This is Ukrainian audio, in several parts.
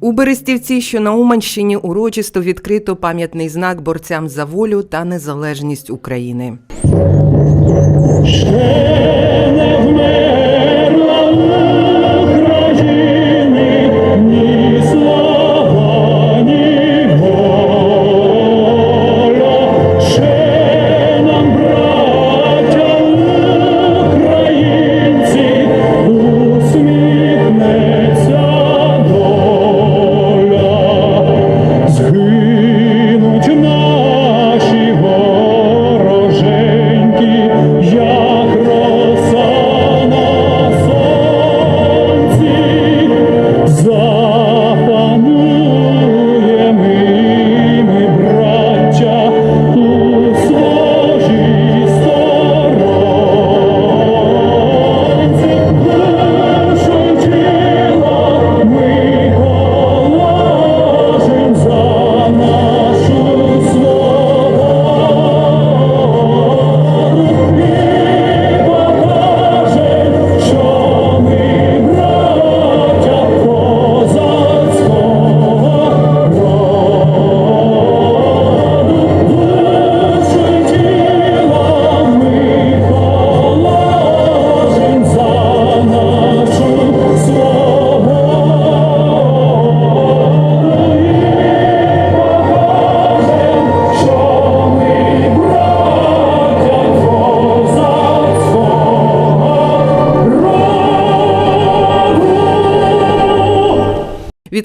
У Берестівці, що на Уманщині, урочисто відкрито пам'ятний знак борцям за волю та незалежність України. Ні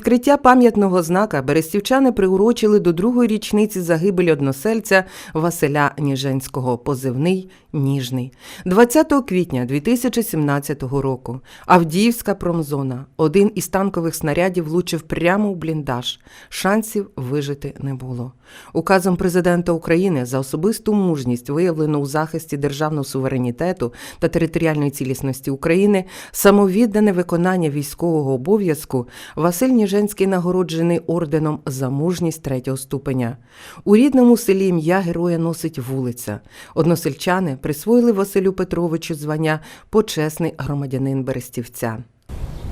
Відкриття пам'ятного знака берестівчани приурочили до другої річниці загибелі односельця Василя Ніженського, позивний Ніжний. 20 квітня 2017 року Авдіївська промзона. Один із танкових снарядів влучив прямо в бліндаж. Шансів вижити не було. Указом президента України за особисту мужність, виявлену у захисті державного суверенітету та територіальної цілісності України, самовіддане виконання військового обов'язку, Василь Ніженський нагороджений орденом за мужність третього ступеня. У рідному селі ім'я героя носить вулиця. Односельчани присвоїли Василю Петровичу звання почесний громадянин Берестівця.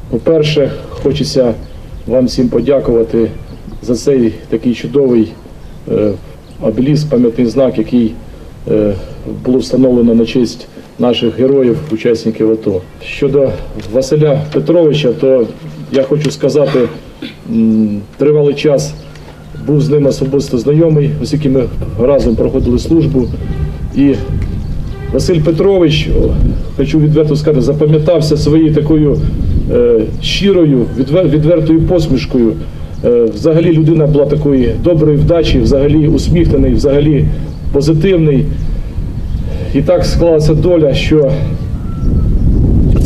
По-перше, хочеться вам всім подякувати за цей такий чудовий е, обеліск, пам'ятний знак, який е, було встановлено на честь наших героїв, учасників АТО. Щодо Василя Петровича, то я хочу сказати, тривалий час був з ним особисто знайомий, оскільки ми разом проходили службу. І Василь Петрович, хочу відверто сказати, запам'ятався своєю такою е, щирою, відвертою посмішкою. Е, взагалі людина була такої доброї вдачі, взагалі усміхнений, взагалі позитивний. І так склалася доля, що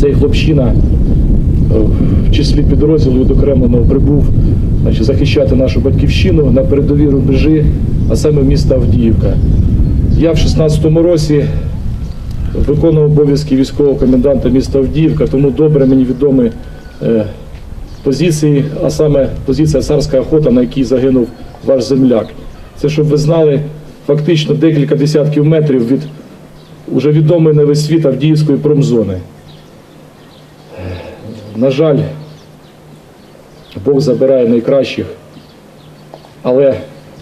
цей хлопчина е, числі підрозділу відокремленого прибув значить, захищати нашу батьківщину на передовій рубежі, а саме міста Авдіївка. Я в 16-му році виконував обов'язки військового коменданта міста Авдіївка, тому добре мені відомі е, позиції, а саме позиція царська охота, на якій загинув ваш земляк. Це, щоб ви знали, фактично декілька десятків метрів від уже відомої на весь світ Авдіївської промзони. Е, На жаль, Бог забирає найкращих, але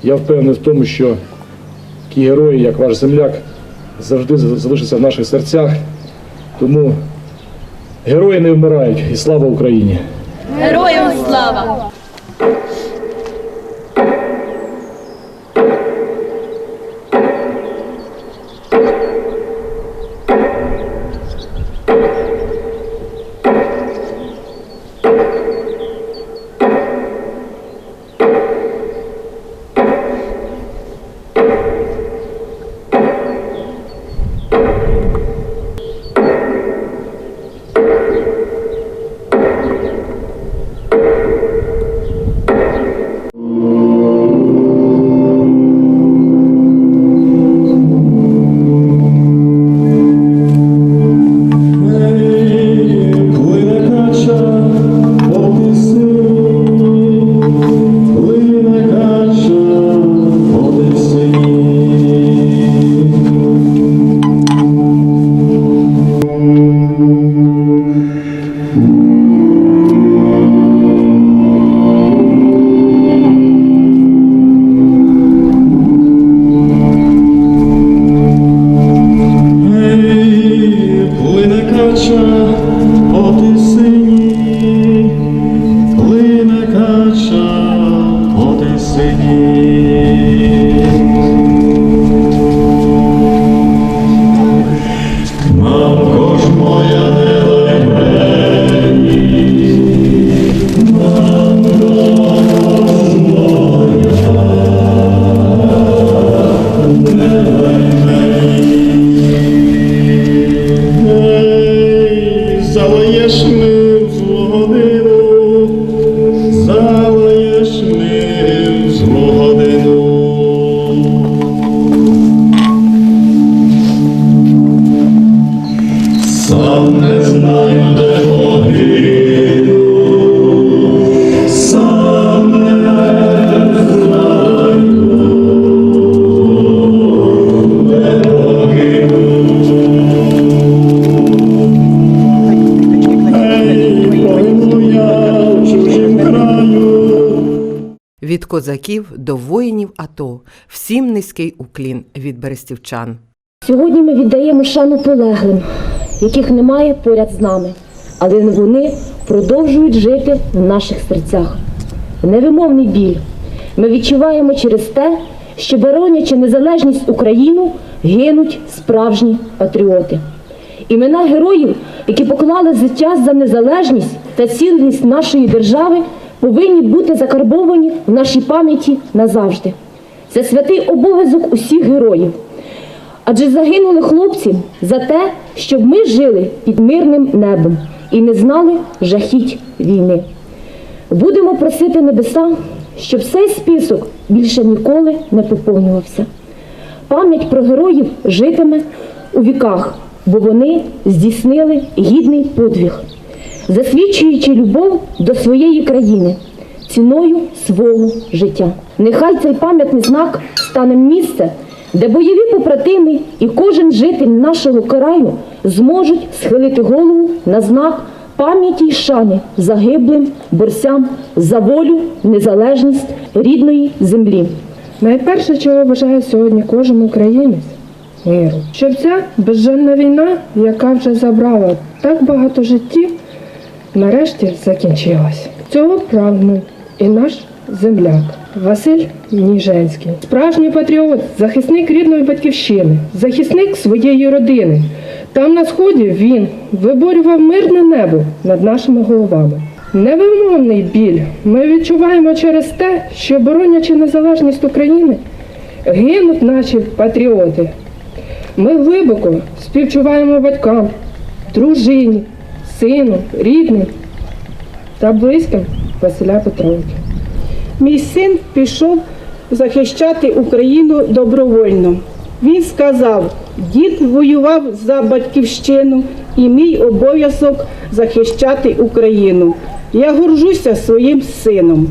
я впевнений в тому, що такі герої, як ваш земляк, завжди залишаться в наших серцях. Тому герої не вмирають і слава Україні! Героям слава! nurture козаків до воїнів АТО. Всім низький уклін від берестівчан. Сьогодні ми віддаємо шану полеглим, яких немає поряд з нами, але вони продовжують жити в наших серцях. Невимовний біль ми відчуваємо через те, що боронячи незалежність Україну, гинуть справжні патріоти. Імена героїв, які поклали життя за незалежність та цілісність нашої держави, повинні бути закарбовані в нашій пам'яті назавжди. Це святий обов'язок усіх героїв. Адже загинули хлопці за те, щоб ми жили під мирним небом і не знали жахіть війни. Будемо просити небеса, щоб цей список більше ніколи не поповнювався. Пам'ять про героїв житиме у віках, бо вони здійснили гідний подвиг, засвідчуючи любов до своєї країни ціною свого життя. Нехай цей пам'ятний знак стане місце, де бойові побратими і кожен житель нашого краю зможуть схилити голову на знак пам'яті й шани загиблим борцям за волю, незалежність рідної землі. Найперше, чого бажає сьогодні кожен українець миру. Щоб ця безжальна війна, яка вже забрала так багато життів, нарешті закінчилась. Цього прагнув і наш земляк Василь Ніженський. Справжній патріот, захисник рідної батьківщини, захисник своєї родини. Там на сході він виборював мирне небо над нашими головами. Невимовний біль ми відчуваємо через те, що боронячи незалежність України, гинуть наші патріоти. Ми глибоко співчуваємо батькам, дружині, сину, рідним та близьким Василя Петровича. Мій син пішов захищати Україну добровольно. Він сказав: дід воював за батьківщину, і мій обов'язок захищати Україну. Я горжуся своїм сином.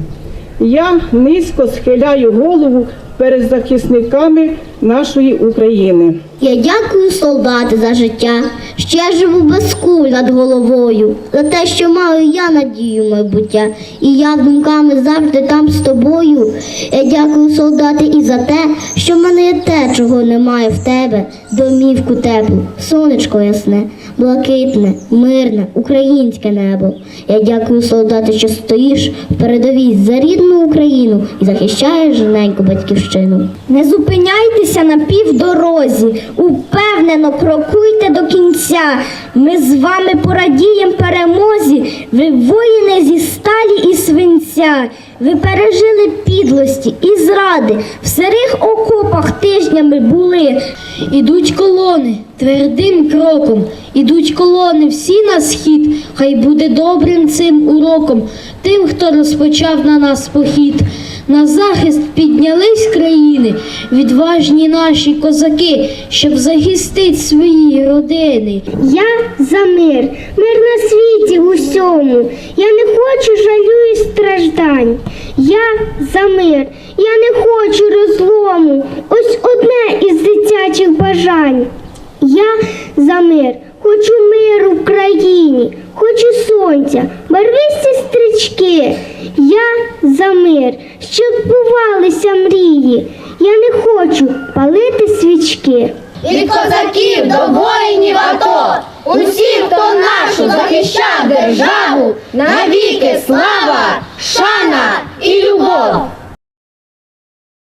Я низько схиляю голову перед захисниками нашої України. Я дякую, солдати, за життя, що я живу без куль над головою, за те, що маю я надію майбуття, і я думками завжди там з тобою. Я дякую, солдати, і за те, що в мене є те, чого немає в тебе, домівку теплу, сонечко ясне, блакитне, мирне, українське небо. Я дякую, солдати, що стоїш в передовій за рідну Україну і захищаєш неньку батьківщину. Не зупиняйтеся на півдорозі, упевнено крокуйте до кінця. Ми з вами порадієм перемозі. Ви воїни зі сталі і свинця. Ви пережили підлості і зради, в сирих окопах тижнями були. Ідуть колони твердим кроком, ідуть колони всі на схід. Хай буде добрим цим уроком тим, хто розпочав на нас похід. На захист піднялись країни, відважні наші козаки, щоб захистити свої родини. Я за мир, мир на світі усьому. Я не хочу жалю і страждань. Я за мир, я не хочу розлому. Ось одне із дитячих бажань. Я за мир, хочу миру в країні, хочу сонця, барвисті стрічки. Мир, щоб бувалися мрії. Я не хочу палити свічки. Від козаків до воїнів АТО, усі, хто нашу захищав, державу, навіки слава, шана і любов.